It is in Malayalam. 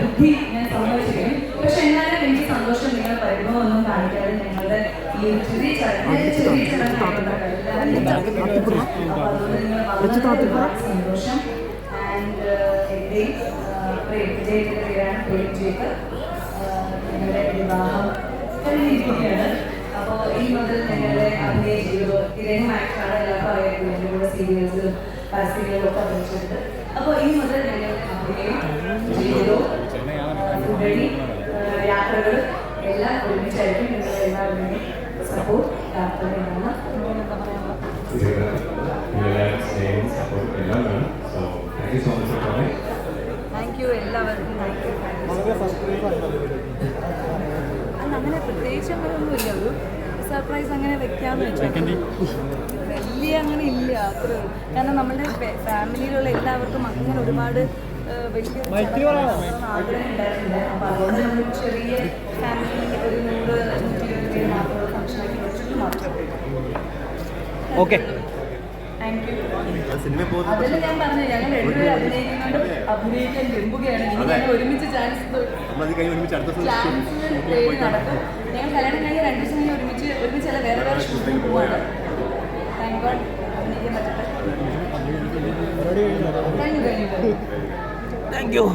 ബുദ്ധി ഞാൻ സമ്മതിച്ചിരിക്കും പക്ഷെ എന്നാലും എനിക്ക് സന്തോഷം നിങ്ങൾ പരിഭവമൊന്നും കാണിക്കാതെ നിങ്ങളുടെ ഈ ഒരു ചെറിയ ചെറിയ നിങ്ങൾ സന്തോഷം ആൻഡ് എന്റെയും പ്രേമിച്ചേക്കിന്റെ പേരാണ് പ്രേം ജേക്കബ് ഞങ്ങളുടെ വിവാഹം കഴിഞ്ഞിരിക്കുകയാണ് അപ്പോൾ ഈ മുതൽ ഞങ്ങളുടെ അഭിനയ ജീവിതം ഇദ്ദേഹമായിട്ടാണ് എല്ലാവർക്കും അറിയാം ഞങ്ങളുടെ സീരിയൽസിലും പരസ്യങ്ങളിലും ഒക്കെ അഭിനയിച്ചിട്ടുണ്ട്. അപ്പോൾ ഈ മുതൽ ഞങ്ങളുടെ അഭിനയം ജീവിതവും ഉടനെ യാത്രകൾ എല്ലാം ഒരുമിച്ചായിരിക്കും നിങ്ങൾ എല്ലാവരുടെയും സപ്പോർട്ട് പ്രാർത്ഥനയാണ് So, thank you so much for coming. Thank you എല്ലാവർക്കും താങ്ക് യു അല്ല അങ്ങനെ പ്രത്യേകിച്ച് അങ്ങനെ ഒന്നുമില്ല. ഒരു സർപ്രൈസ് അങ്ങനെ വെക്കാന്ന് വെച്ചു വലിയ അങ്ങനെ ഇല്ല. അത്ര കാരണം നമ്മുടെ ഫാമിലിയിലുള്ള എല്ലാവർക്കും അങ്ങനെ ഒരുപാട് വലിയ ആഗ്രഹം ഉണ്ടായിരുന്നില്ല അപ്പോൾ അതുകൊണ്ട് നമ്മൾ ചെറിയ ഫാമിലി ഒരു നൂറ് നൂറ്റി ഇരുപത് പേര് മാത്രമുള്ള ഫംഗ്ഷനാക്കി വെച്ചിട്ട് മാത്രം. ഓക്കെ താങ്ക് യു അതിൽ ഞാൻ പറഞ്ഞു ഞങ്ങൾ രണ്ടുപേരും അഭിനയിക്കുന്നുണ്ട് അഭിനയിക്കാൻ വെമ്പുകയാണ് ഞങ്ങൾ ഒരുമിച്ച് ചാൻസ് നടക്കും ഞങ്ങൾ കല്യാണം കഴിഞ്ഞ് രണ്ട് ദിവസം കഴിഞ്ഞ് ഒരുമിച്ച് ഒരുമിച്ചല്ല വേറെ വേറെ ഷൂട്ടിന് പോവാണ്. താങ്ക് ഗോഡ് അഭിനയിക്കാൻ പറ്റട്ടെ. Thank you